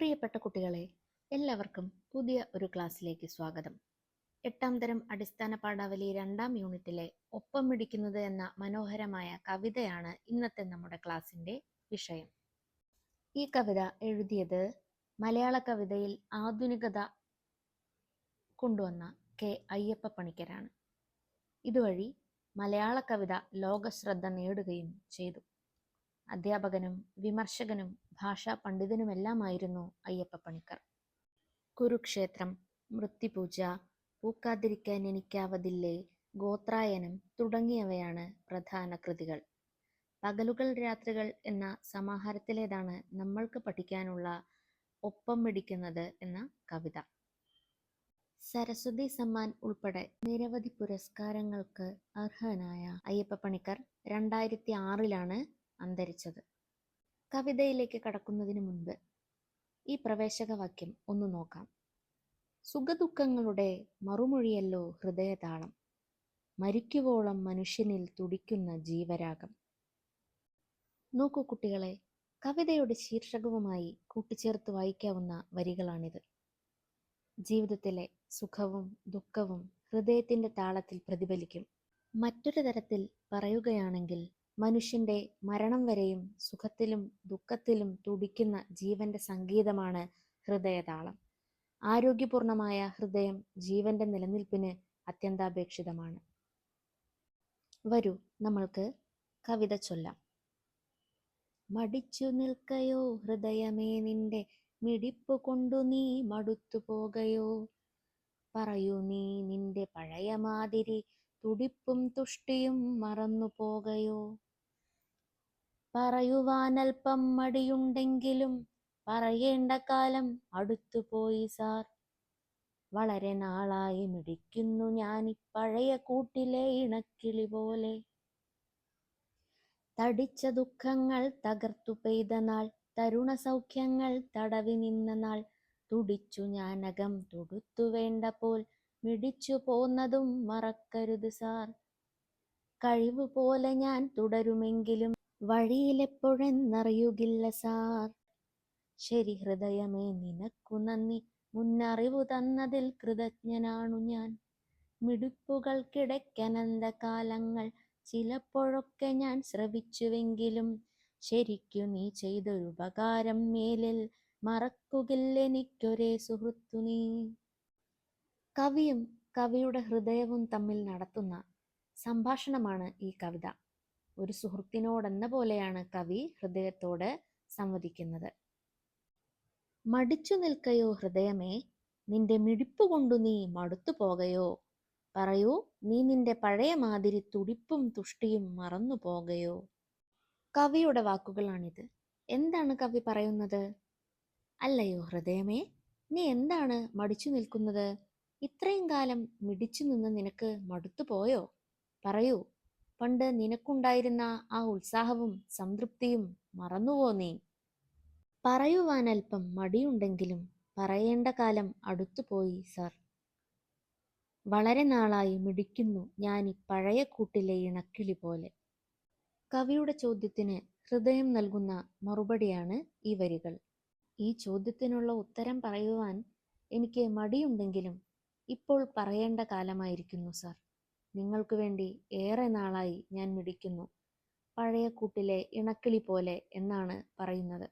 പ്രിയപ്പെട്ട കുട്ടികളെ എല്ലാവർക്കും പുതിയ ഒരു ക്ലാസ്സിലേക്ക് സ്വാഗതം. എട്ടാം തരം അടിസ്ഥാന പാഠാവലി രണ്ടാം യൂണിറ്റിലെ ഒപ്പം ഇടിക്കുന്നത് എന്ന മനോഹരമായ കവിതയാണ് ഇന്നത്തെ നമ്മുടെ ക്ലാസ്സിന്റെ വിഷയം. ഈ കവിത എഴുതിയത് മലയാള കവിതയിൽ ആധുനികത കൊണ്ടുവന്ന കെ. അയ്യപ്പ പണിക്കരാണ്. ഇതുവഴി മലയാള കവിത ലോകശ്രദ്ധ നേടുകയും ചെയ്തു. അധ്യാപകനും വിമർശകനും ഭാഷാ പണ്ഡിതനുമെല്ലാമായിരുന്നു അയ്യപ്പ പണിക്കർ കുരുക്ഷേത്രം മൃത്യുപൂജ പൂക്കാതിരിക്കാൻ എനിക്കാവതില്ലേ ഗോത്രായനം തുടങ്ങിയവയാണ് പ്രധാന കൃതികൾ. പകലുകൾ രാത്രികൾ എന്ന സമാഹാരത്തിലേതാണ് നമ്മൾക്ക് പഠിക്കാനുള്ള ഒപ്പം പിടിക്കുന്നത് എന്ന കവിത. സരസ്വതി സമ്മാൻ ഉൾപ്പെടെ നിരവധി പുരസ്കാരങ്ങൾക്ക് അർഹനായ അയ്യപ്പ പണിക്കർ രണ്ടായിരത്തി ആറിലാണ് അന്തരിച്ചത്. കവിതയിലേക്ക് കടക്കുന്നതിന് മുൻപ് ഈ പ്രവേശക വാക്യം ഒന്ന് നോക്കാം. സുഖദുഃഖങ്ങളുടെ മറുമൊഴിയല്ലോ ഹൃദയതാളം. മരിക്കുവോളം മനുഷ്യനിൽ തുടിക്കുന്ന ജീവരാഗം. നോക്കൂ കുട്ടികളെ കവിതയുടെ ശീർഷകവുമായി കൂട്ടിച്ചേർത്ത് വായിക്കാവുന്ന വരികളാണിത്. ജീവിതത്തിലെ സുഖവും ദുഃഖവും ഹൃദയത്തിന്റെ താളത്തിൽ പ്രതിഫലിക്കും. മറ്റൊരു തരത്തിൽ പറയുകയാണെങ്കിൽ മനുഷ്യന്റെ മരണം വരെയും സുഖത്തിലും ദുഃഖത്തിലും തുടിക്കുന്ന ജീവന്റെ സംഗീതമാണ് ഹൃദയതാളം. ആരോഗ്യപൂർണമായ ഹൃദയം ജീവന്റെ നിലനിൽപ്പിന് അത്യന്താപേക്ഷിതമാണ്. വരൂ നമ്മൾക്ക് കവിത ചൊല്ലാം. മടിച്ചു നിൽക്കയോ ഹൃദയമേ നിന്റെ മിടിപ്പ് കൊണ്ടു നീ മടുത്തു പോകയോ? പറയൂ നീ നിന്റെ പഴയ മാതിരി തുടിപ്പും തുഷ്ടിയും മറന്നു പോകയോ? പറയുവാനൽപ്പം മടിയുണ്ടെങ്കിലും പറയേണ്ട കാലം അടുത്തുപോയി സാർ. വളരെ നാളായി മിടിക്കുന്നു ഞാൻ പഴയ കൂട്ടിലെ ഇണക്കിളി പോലെ. തടിച്ച ദുഃഖങ്ങൾ തകർത്തു പെയ്ത നാൾ തരുണ സൗഖ്യങ്ങൾ തടവി നിന്ന നാൾ തുടിച്ചു ഞാനകം തൊടുത്തു വേണ്ട പോൽ മിടിച്ചു പോന്നതും മറക്കരുത് സാർ. കഴിവ് പോലെ ഞാൻ തുടരുമെങ്കിലും വഴിയിലെപ്പോഴെന്നറിയുകില്ല സാർ. ശരി ഹൃദയമേ നിനക്കു നന്ദി. മുന്നറിവു തന്നതിൽ കൃതജ്ഞനാണു ഞാൻ. മിടുപ്പുകൾക്കിടയ്ക്കനന്ത കാലങ്ങൾ ചിലപ്പോഴൊക്കെ ഞാൻ ശ്രവിച്ചുവെങ്കിലും ശരിക്കു നീ ചെയ്തൊരു ഉപകാരം മേലിൽ മറക്കുകില്ലെനിക്കൊരേ സുഹൃത്തു നീ. കവിയും കവിയുടെ ഹൃദയവും തമ്മിൽ നടത്തുന്ന സംഭാഷണമാണ് ഈ കവിത. ഒരു സുഹൃത്തിനോടെന്ന പോലെയാണ് കവി ഹൃദയത്തോട് സംവദിക്കുന്നത്. മടിച്ചു നിൽക്കയോ ഹൃദയമേ നിന്റെ മിടിപ്പ് കൊണ്ടു നീ മടുത്തു പോകയോ. പറയൂ നീ നിന്റെ പഴയ മാതിരി തുടിപ്പും തുഷ്ടിയും മറന്നു പോകയോ. കവിയുടെ വാക്കുകളാണിത്. എന്താണ് കവി പറയുന്നത്? അല്ലയോ ഹൃദയമേ നീ എന്താണ് മടിച്ചു നിൽക്കുന്നത്? ഇത്രയും കാലം മിടിച്ചു നിന്ന് നിനക്ക് മടുത്തു പോയോ? പറയൂ. പണ്ട് നിനക്കുണ്ടായിരുന്ന ആ ഉത്സാഹവും സംതൃപ്തിയും മറന്നുവോ നീ പറയുവാനൽപ്പം മടിയുണ്ടെങ്കിലും പറയേണ്ട കാലം അടുത്തുപോയി സർ. വളരെ നാളായി മിടിക്കുന്നു ഞാൻ ഈ പഴയ കൂട്ടിലെ ഇണക്കിളി പോലെ. കവിയുടെ ചോദ്യത്തിന് ഹൃദയം നൽകുന്ന മറുപടിയാണ് ഈ വരികൾ. ഈ ചോദ്യത്തിനുള്ള ഉത്തരം പറയുവാൻ എനിക്ക് മടിയുണ്ടെങ്കിലും ഇപ്പോൾ പറയേണ്ട കാലമായിരിക്കുന്നു സർ. നിങ്ങൾക്ക് വേണ്ടി ഏറെ നാളായി ഞാൻ മിടിക്കുന്നു. പഴയ കൂട്ടിലെ ഇണക്കിളി പോലെ എന്നാണ് പറയുന്നത്.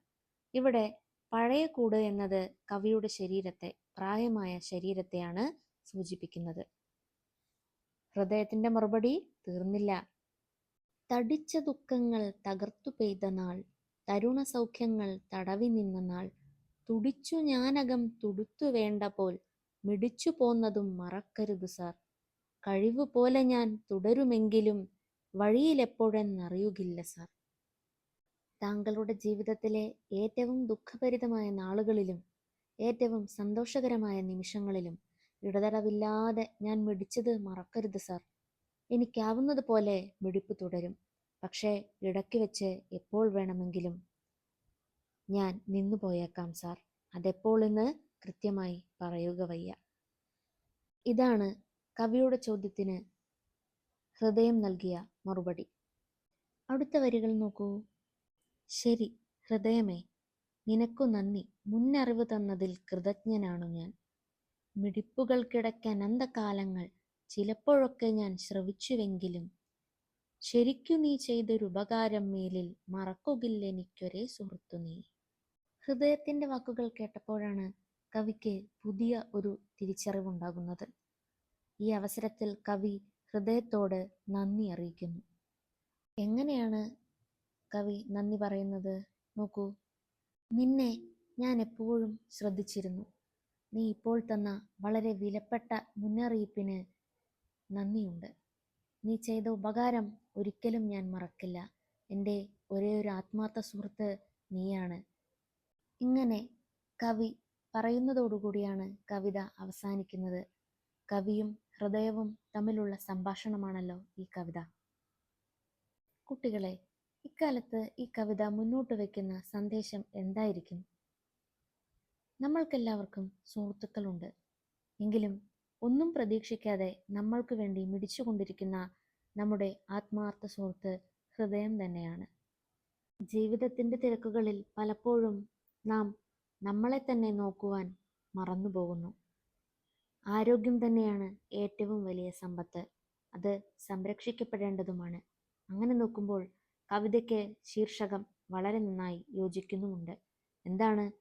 ഇവിടെ പഴയ കൂട് എന്നത് കവിയുടെ ശരീരത്തെ പ്രായമായ ശരീരത്തെയാണ് സൂചിപ്പിക്കുന്നത്. ഹൃദയത്തിന്റെ മറുപടി തീർന്നില്ല. തടിച്ച ദുഃഖങ്ങൾ തകർത്തു പെയ്ത നാൾ തരുണ സൗഖ്യങ്ങൾ തടവി നിന്ന നാൾ തുടിച്ചു ഞാനകം തുടുത്തു വേണ്ട പോൽ മിടിച്ചു പോന്നതും മറക്കരുത് സാർ. കഴിവ് പോലെ ഞാൻ തുടരുമെങ്കിലും വഴിയിലെപ്പോഴെന്നറിയുകില്ല സാർ. താങ്കളുടെ ജീവിതത്തിലെ ഏറ്റവും ദുഃഖഭരിതമായ നാളുകളിലും ഏറ്റവും സന്തോഷകരമായ നിമിഷങ്ങളിലും ഇടതടവില്ലാതെ ഞാൻ മിടിച്ചത് മറക്കരുത് സാർ. എനിക്കാവുന്നത് പോലെ മിടിപ്പ് തുടരും. പക്ഷേ ഇടയ്ക്ക് വെച്ച് എപ്പോൾ വേണമെങ്കിലും ഞാൻ നിന്നു പോയേക്കാം സാർ. അതെപ്പോൾ എന്ന് കൃത്യമായി പറയുക വയ്യ. ഇതാണ് കവിയുടെ ചോദ്യത്തിന് ഹൃദയം നൽകിയ മറുപടി. അടുത്ത വരികൾ നോക്കൂ. ശരി ഹൃദയമേ നിനക്കു നന്ദി. മുന്നറിവ് തന്നതിൽ കൃതജ്ഞനാണു ഞാൻ. മിടിപ്പുകൾക്കിടയ്ക്കനന്തകാലങ്ങൾ ചിലപ്പോഴൊക്കെ ഞാൻ ശ്രവിച്ചുവെങ്കിലും ശരിക്കു നീ ചെയ്തൊരുപകാരം മേലിൽ മറക്കുകില്ലെനിക്കൊരേ സുഹൃത്തു നീ. ഹൃദയത്തിന്റെ വാക്കുകൾ കേട്ടപ്പോഴാണ് കവിക്ക് പുതിയ ഒരു തിരിച്ചറിവുണ്ടാകുന്നത്. ഈ അവസരത്തിൽ കവി ഹൃദയത്തോട് നന്ദി അറിയിക്കുന്നു. എങ്ങനെയാണ് കവി നന്ദി പറയുന്നത്? നോക്കൂ. നിന്നെ ഞാൻ എപ്പോഴും ശ്രദ്ധിച്ചിരുന്നു. നീ ഇപ്പോൾ തന്ന വളരെ വിലപ്പെട്ട മുന്നറിയിപ്പിന് നന്ദിയുണ്ട്. നീ ചെയ്ത ഉപകാരം ഒരിക്കലും ഞാൻ മറക്കില്ല. എന്റെ ഒരേ ഒരു ആത്മാർത്ഥ സുഹൃത്ത് നീയാണ്. ഇങ്ങനെ കവി പറയുന്നതോടുകൂടിയാണ് കവിത അവസാനിക്കുന്നത്. കവിയും ഹൃദയവും തമ്മിലുള്ള സംഭാഷണമാണല്ലോ ഈ കവിത. കുട്ടികളെ ഇക്കാലത്ത് ഈ കവിത മുന്നോട്ട് വയ്ക്കുന്ന സന്ദേശം എന്തായിരിക്കും? നമ്മൾക്കെല്ലാവർക്കും സുഹൃത്തുക്കളുണ്ട്. എങ്കിലും ഒന്നും പ്രതീക്ഷിക്കാതെ നമ്മൾക്ക് വേണ്ടി മിടിച്ചുകൊണ്ടിരിക്കുന്ന നമ്മുടെ ആത്മാർത്ഥ സുഹൃത്ത് ഹൃദയം തന്നെയാണ്. ജീവിതത്തിന്റെ തിരക്കുകളിൽ പലപ്പോഴും നാം നമ്മളെ തന്നെ നോക്കുവാൻ മറന്നുപോകുന്നു. ആരോഗ്യം തന്നെയാണ് ഏറ്റവും വലിയ സമ്പത്ത്. അത് സംരക്ഷിക്കപ്പെടേണ്ടതുമാണ്. അങ്ങനെ നോക്കുമ്പോൾ കവിതയ്ക്ക് ശീർഷകം വളരെ നന്നായി യോജിക്കുന്നുമുണ്ട്. എന്താണ്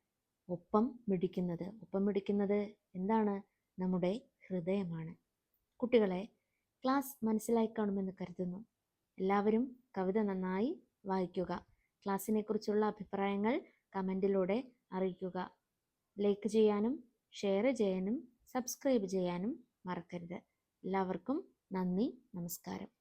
ഒപ്പം മിടിക്കുന്നത്? ഒപ്പം മിടിക്കുന്നത് എന്താണ്? നമ്മുടെ ഹൃദയമാണ്. കുട്ടികളെ ക്ലാസ് മനസ്സിലായി കാണുമെന്ന് കരുതുന്നു. എല്ലാവരും കവിത നന്നായി വായിക്കുക. ക്ലാസ്സിനെ കുറിച്ചുള്ള അഭിപ്രായങ്ങൾ കമന്റിലൂടെ അറിയിക്കുക. ലൈക്ക് ചെയ്യാനും ഷെയർ ചെയ്യാനും സബ്സ്ക്രൈബ് ചെയ്യാനും മറക്കരുത്. എല്ലാവർക്കും നന്ദി നമസ്കാരം.